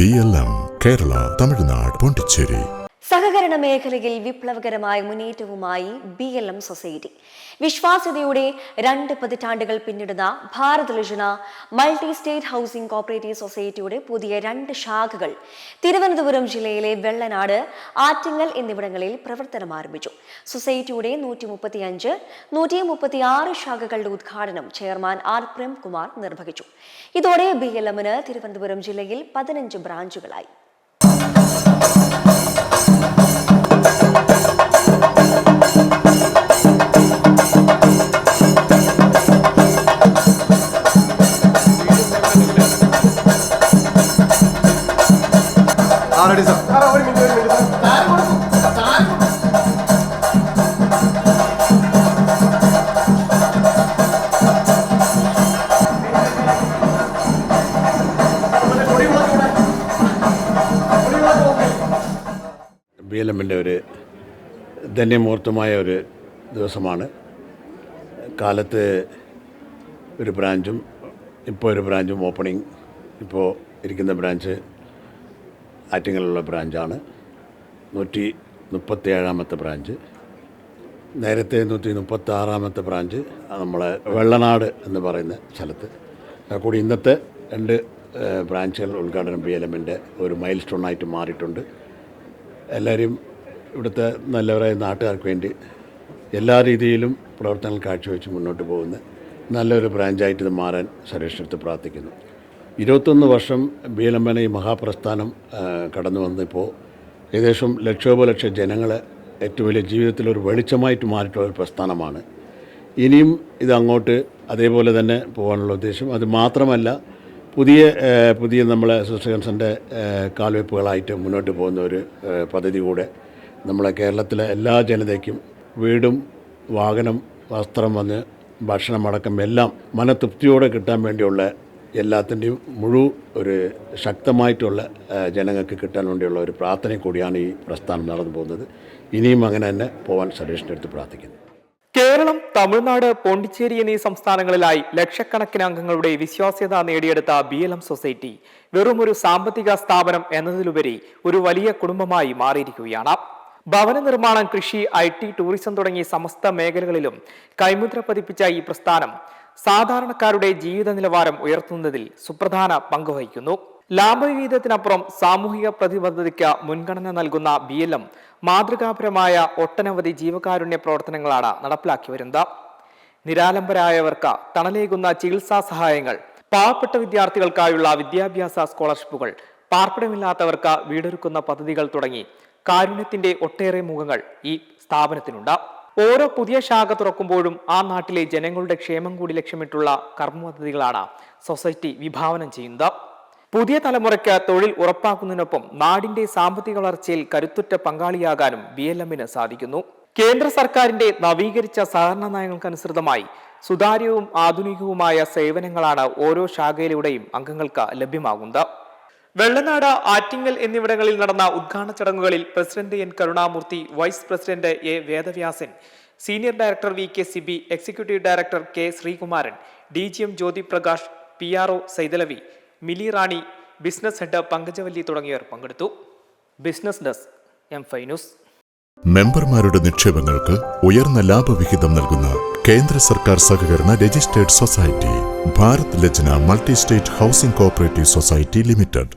B L M Kerala Tamil Nadu Pondicherry സഹകരണ മേഖലയിൽ വിപ്ലവകരമായ മുന്നേറ്റവുമായി ബി എൽ എം സൊസൈറ്റി വിശ്വാസ്യതയുടെ രണ്ട് പതിറ്റാണ്ടുകൾ പിന്നിടുന്ന Bharat Lajna multi state housing cooperative സൊസൈറ്റിയുടെ പുതിയ രണ്ട് ശാഖകൾ തിരുവനന്തപുരം ജില്ലയിലെ വെള്ളനാട് ആറ്റിങ്ങൽ എന്നിവിടങ്ങളിൽ പ്രവർത്തനം ആരംഭിച്ചു. സൊസൈറ്റിയുടെ നൂറ്റി മുപ്പത്തിയഞ്ച് നൂറ്റി മുപ്പത്തി ആറ് ശാഖകളുടെ ഉദ്ഘാടനം ചെയർമാൻ ആർ പ്രേംകുമാർ നിർവഹിച്ചു. ഇതോടെ ബി എൽ എമ്മിന് തിരുവനന്തപുരം ജില്ലയിൽ പതിനഞ്ച് ബ്രാഞ്ചുകളായി. ആറടി സാർ ബി എൽ എമ്മിന്റെ ഒരു ധന്യമൂർത്തമായ ഒരു ദിവസമാണ്. കാലത്ത് ഒരു ബ്രാഞ്ചും ഇപ്പോൾ ഒരു ബ്രാഞ്ചും ഓപ്പണിംഗ് ഇപ്പോൾ ഇരിക്കുന്ന ബ്രാഞ്ച് ആറ്റിങ്ങലുള്ള ബ്രാഞ്ചാണ്. നൂറ്റി മുപ്പത്തി ഏഴാമത്തെ ബ്രാഞ്ച്. നേരത്തെ നൂറ്റി മുപ്പത്തി ആറാമത്തെ ബ്രാഞ്ച് നമ്മളെ വെള്ളനാട് എന്ന് പറയുന്ന സ്ഥലത്ത്. കൂടി ഇന്നത്തെ രണ്ട് ബ്രാഞ്ചുകൾ ഉദ്ഘാടനം ബി എൽ എമ്മിന്റെ ഒരു മൈൽ സ്റ്റോണായിട്ട് മാറിയിട്ടുണ്ട്. എല്ലാവരെയും ഇവിടുത്തെ നല്ലവരായ നാട്ടുകാർക്ക് വേണ്ടി എല്ലാ രീതിയിലും പ്രവർത്തനങ്ങൾ കാഴ്ചവെച്ച് മുന്നോട്ട് പോകുന്ന നല്ലൊരു ബ്രാഞ്ചായിട്ട് ഇത് മാറാൻ സുരേഷിനടുത്ത് പ്രാർത്ഥിക്കുന്നു. ഇരുപത്തൊന്ന് വർഷം ബി എൽ എം ഈ മഹാപ്രസ്ഥാനം കടന്നു വന്നിപ്പോൾ ഏകദേശം ലക്ഷോപലക്ഷം ജനങ്ങളെ ഏറ്റവും വലിയ ജീവിതത്തിലൊരു വെളിച്ചമായിട്ട് മാറിയിട്ടുള്ള ഒരു പ്രസ്ഥാനമാണ്. ഇനിയും ഇത് അങ്ങോട്ട് അതേപോലെ തന്നെ പോകാനുള്ള ഉദ്ദേശം. അത് മാത്രമല്ല പുതിയ പുതിയ നമ്മൾ സുസൻസിന്റെ കാൽവെപ്പുകളായിട്ട് മുന്നോട്ട് പോകുന്ന ഒരു പദ്ധതി കൂടെ നമ്മളെ കേരളത്തിലെ എല്ലാ ജനതയ്ക്കും വീടും വാഹനം വസ്ത്രം വന്ന് ഭക്ഷണമടക്കം എല്ലാം മനതൃപ്തിയോടെ കിട്ടാൻ വേണ്ടിയുള്ള എല്ലാത്തിന്റെയും മുഴു ഒരു ശക്തമായിട്ടുള്ള ജനങ്ങൾക്ക് കിട്ടാൻ വേണ്ടിയുള്ള ഒരു പ്രാർത്ഥന കൂടിയാണ് ഈ പ്രസ്ഥാനം നടന്നു പോകുന്നത്. ഇനിയും അങ്ങനെ തന്നെ പോകാൻ സജഷന്റെ അടുത്ത് പ്രാർത്ഥിക്കുന്നു. കേരളം തമിഴ്നാട് പോണ്ടിച്ചേരി എന്നീ സംസ്ഥാനങ്ങളിലായി ലക്ഷക്കണക്കിന് അംഗങ്ങളുടെ വിശ്വാസ്യത നേടിയെടുത്ത ബി എൽ എം സൊസൈറ്റി വെറും ഒരു സാമ്പത്തിക സ്ഥാപനം എന്നതിലുപരി ഒരു വലിയ കുടുംബമായി മാറിയിരിക്കുകയാണ്. ഭവന നിർമ്മാണം കൃഷി ഐ ടി ടൂറിസം തുടങ്ങിയ സമസ്ത മേഖലകളിലും കൈമുദ്ര പതിപ്പിച്ച ഈ പ്രസ്ഥാനം സാധാരണക്കാരുടെ ജീവിത നിലവാരം ഉയർത്തുന്നതിൽ സുപ്രധാന പങ്ക് വഹിക്കുന്നു. ലാഭവിഹിതത്തിനപ്പുറം സാമൂഹിക പ്രതിബദ്ധതയ്ക്ക് മുൻഗണന നൽകുന്ന ബി എൽ എം മാതൃകാപരമായ ഒട്ടനവധി ജീവകാരുണ്യ പ്രവർത്തനങ്ങളാണ് നടപ്പിലാക്കി വരുന്നത്. നിരാലംബരായവർക്ക് തണലേകുന്ന ചികിത്സാ സഹായങ്ങൾ പാവപ്പെട്ട വിദ്യാർത്ഥികൾക്കായുള്ള വിദ്യാഭ്യാസ സ്കോളർഷിപ്പുകൾ പാർപ്പിടമില്ലാത്തവർക്ക് വീടൊരുക്കുന്ന പദ്ധതികൾ തുടങ്ങി കാരുണ്യത്തിന്റെ ഒട്ടേറെ മുഖങ്ങൾ ഈ സ്ഥാപനത്തിനുണ്ട്. ഓരോ പുതിയ ശാഖ തുറക്കുമ്പോഴും ആ നാട്ടിലെ ജനങ്ങളുടെ ക്ഷേമം കൂടി ലക്ഷ്യമിട്ടുള്ള കർമ്മ പദ്ധതികളാണ് സൊസൈറ്റി വിഭാവനം ചെയ്യുന്നത്. പുതിയ തലമുറയ്ക്ക് തൊഴിൽ ഉറപ്പാക്കുന്നതിനൊപ്പം നാടിന്റെ സാമ്പത്തിക വളർച്ചയിൽ കരുത്തുറ്റ പങ്കാളിയാകാനും ബി എൽ എമ്മിന് സാധിക്കുന്നു. കേന്ദ്ര സർക്കാരിന്റെ നവീകരിച്ച സഹകരണ നയങ്ങൾക്കനുസൃതമായി സുതാര്യവും ആധുനികവുമായ സേവനങ്ങളാണ് ഓരോ ശാഖയിലൂടെയും അംഗങ്ങൾക്ക് ലഭ്യമാകുന്നത്. വെള്ളനാട് ആറ്റിങ്ങൽ എന്നിവിടങ്ങളിൽ നടന്ന ഉദ്ഘാടന ചടങ്ങുകളിൽ president N. Karunamoorthy vice president A. Vedavyasan senior director V. K. Sibi executive director K. Sreekumaran D. G. M. Jyothi Prakash P. R. O. Saithalavi Mili Rani business head Pankajavalli തുടങ്ങിയവർ പങ്കെടുത്തു. ബിസിനസ് ഡെസ്ക് എം ഫൈനൂസ് മെമ്പർമാരുടെ നിക്ഷേപങ്ങൾക്ക് ഉയർന്ന ലാഭവിഹിതം നൽകുന്ന കേന്ദ്ര സർക്കാർ സഹകരണ registered society Bharat Lajna multi state housing cooperative society limited.